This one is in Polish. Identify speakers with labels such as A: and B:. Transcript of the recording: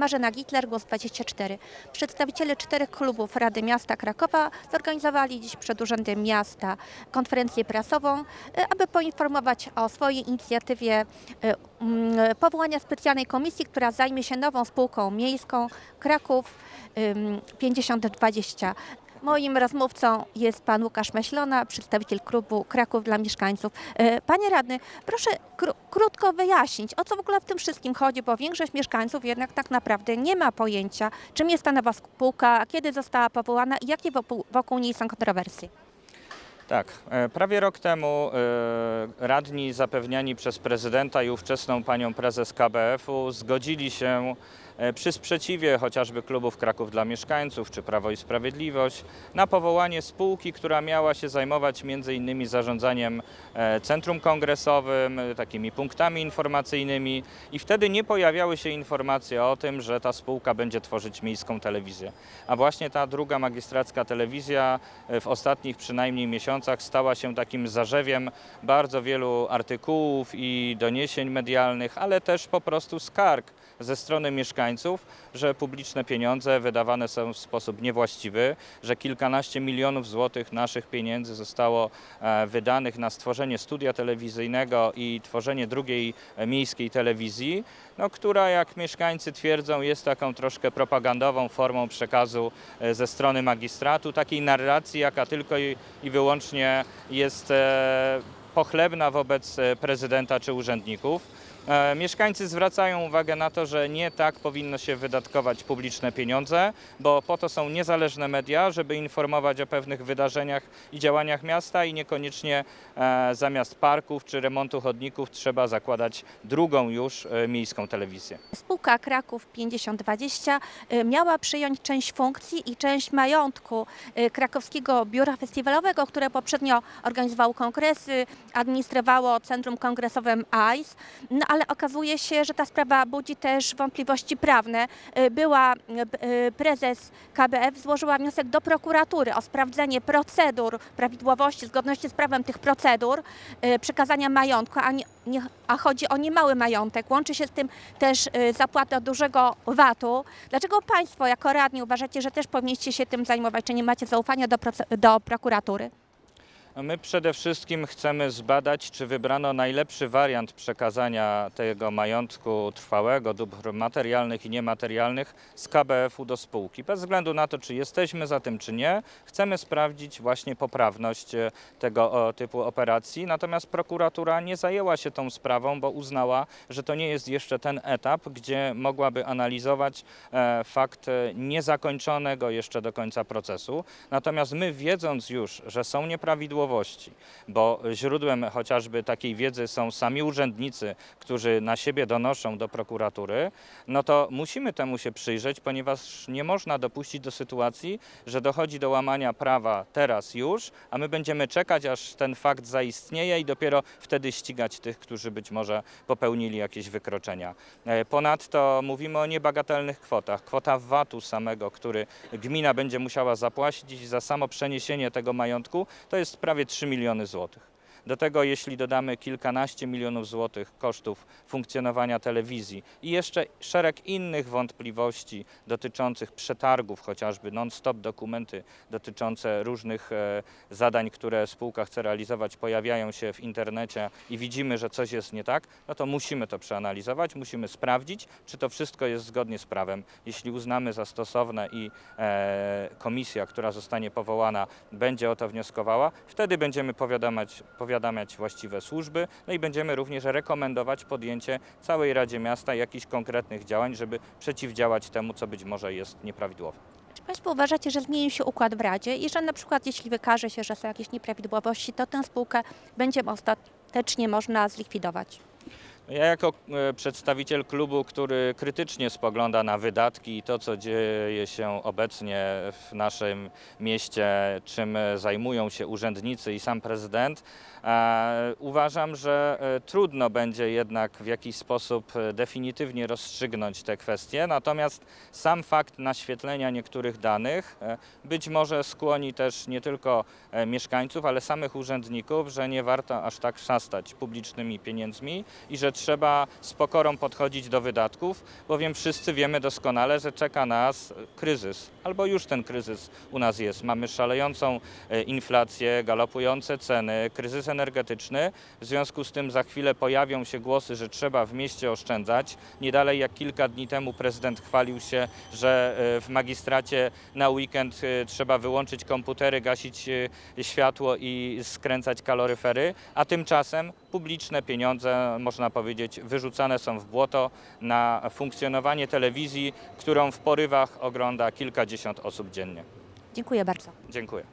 A: Marzena Gitler, Głos 24. Przedstawiciele czterech klubów Rady Miasta Krakowa zorganizowali dziś przed Urzędem Miasta konferencję prasową, e, aby poinformować o swojej inicjatywie e, powołania specjalnej komisji, która zajmie się nową spółką miejską Kraków ym, 5020. Moim rozmówcą jest pan Łukasz Meślona, przedstawiciel klubu Kraków dla mieszkańców. E, Panie radny, proszę kró- krótko wyjaśnić, o co w ogóle w tym wszystkim chodzi, bo większość mieszkańców jednak tak naprawdę nie ma pojęcia, czym jest ta nowa spółka, kiedy została powołana i jakie wokół, wokół niej są kontrowersje.
B: Tak, e, prawie rok temu e, radni zapewniani przez prezydenta i ówczesną panią prezes KBF-u zgodzili się przy sprzeciwie chociażby klubów Kraków dla Mieszkańców czy Prawo i Sprawiedliwość na powołanie spółki, która miała się zajmować innymi zarządzaniem e, centrum kongresowym, e, takimi punktami informacyjnymi i wtedy nie pojawiały się informacje o tym, że ta spółka będzie tworzyć miejską telewizję. A właśnie ta druga magistracka telewizja e, w ostatnich przynajmniej miesiącach stała się takim zarzewiem bardzo wielu artykułów i doniesień medialnych, ale też po prostu skarg ze strony mieszkańców, że publiczne pieniądze wydawane są w sposób niewłaściwy, że kilkanaście milionów złotych naszych pieniędzy zostało e, wydanych na stworzenie studia telewizyjnego i tworzenie drugiej e, miejskiej telewizji, no, która jak mieszkańcy twierdzą jest taką troszkę propagandową formą przekazu e, ze strony magistratu, takiej narracji, jaka tylko i, i wyłącznie jest pochlebna wobec prezydenta czy urzędników. E, Mieszkańcy zwracają uwagę na to, że nie tak powinno się wydatkować publiczne pieniądze, bo po to są niezależne media, żeby informować o pewnych wydarzeniach i działaniach miasta i niekoniecznie e, zamiast parków czy remontu chodników trzeba zakładać drugą już e, miejską telewizję.
A: Spółka Kraków 5020 y, miała przyjąć część funkcji i część majątku krakowskiego biura festiwalowego, które poprzednio organizowało kongresy, administrowało Centrum Kongresowym AIS, no ale okazuje się, że ta sprawa budzi też wątpliwości prawne. Y, Była b- y, prezes KBF złożyła wniosek do prokuratury o sprawdzenie procedur, prawidłowości, zgodności z prawem tych procedur przekazania majątku, a, nie, a chodzi o niemały majątek. Łączy się z tym też zapłata dużego VAT-u. Dlaczego Państwo jako radni uważacie, że też powinniście się tym zajmować? Czy nie macie zaufania do, do prokuratury?
B: My przede wszystkim chcemy zbadać, czy wybrano najlepszy wariant przekazania tego majątku trwałego, dóbr materialnych i niematerialnych z KBF-u do spółki. Bez względu na to, czy jesteśmy za tym, czy nie, chcemy sprawdzić właśnie poprawność e, tego typu operacji. Natomiast prokuratura nie zajęła się tą sprawą, bo uznała, że to nie jest jeszcze ten etap, gdzie mogłaby analizować e, fakt e, niezakończonego jeszcze do końca procesu. Natomiast my, wiedząc już, że są nieprawidłowości, bo źródłem chociażby takiej wiedzy są sami urzędnicy, którzy na siebie donoszą do prokuratury, no to musimy temu się przyjrzeć, ponieważ nie można dopuścić do sytuacji, że dochodzi do łamania prawa teraz już, a my będziemy czekać, aż ten fakt zaistnieje i dopiero wtedy ścigać tych, którzy być może popełnili jakieś wykroczenia. E, Ponadto mówimy o niebagatelnych kwotach. Kwota VAT-u samego, który gmina będzie musiała zapłacić za samo przeniesienie tego majątku, to jest prawie 3 miliony złotych. Do tego, jeśli dodamy kilkanaście milionów złotych kosztów funkcjonowania telewizji i jeszcze szereg innych wątpliwości dotyczących przetargów, chociażby non-stop dokumenty dotyczące różnych e, zadań, które spółka chce realizować, pojawiają się w internecie i widzimy, że coś jest nie tak, no to musimy to przeanalizować, musimy sprawdzić, czy to wszystko jest zgodnie z prawem. Jeśli uznamy za stosowne i e, komisja, która zostanie powołana, będzie o to wnioskowała, wtedy będziemy powiadamiać, powiadamiać właściwe służby, no i będziemy również rekomendować podjęcie całej Radzie Miasta jakichś konkretnych działań, żeby przeciwdziałać temu, co być może jest nieprawidłowe.
A: Czy Państwo uważacie, że zmienił się układ w Radzie i że na przykład jeśli wykaże się, że są jakieś nieprawidłowości, to tę spółkę będzie ostatecznie można zlikwidować?
B: Ja jako e, przedstawiciel klubu, który krytycznie spogląda na wydatki i to, co dzieje się obecnie w naszym mieście, czym zajmują się urzędnicy i sam prezydent, e, uważam, że e, trudno będzie jednak w jakiś sposób definitywnie rozstrzygnąć te kwestie. Natomiast sam fakt naświetlenia niektórych danych być może skłoni też nie tylko mieszkańców, ale samych urzędników, że nie warto aż tak szastać publicznymi pieniędzmi i że trzeba z pokorą podchodzić do wydatków, bowiem wszyscy wiemy doskonale, że czeka nas kryzys, albo już ten kryzys u nas jest. Mamy szalejącą e, inflację, galopujące ceny, kryzys energetyczny. W związku z tym za chwilę pojawią się głosy, że trzeba w mieście oszczędzać. Nie dalej jak kilka dni temu prezydent chwalił się, że e, w magistracie na weekend e, trzeba wyłączyć komputery, gasić światło i skręcać kaloryfery, a tymczasem publiczne pieniądze, można powiedzieć, wyrzucane są w błoto na funkcjonowanie telewizji, którą w porywach ogląda kilkadziesiąt osób dziennie.
A: Dziękuję bardzo.
B: Dziękuję.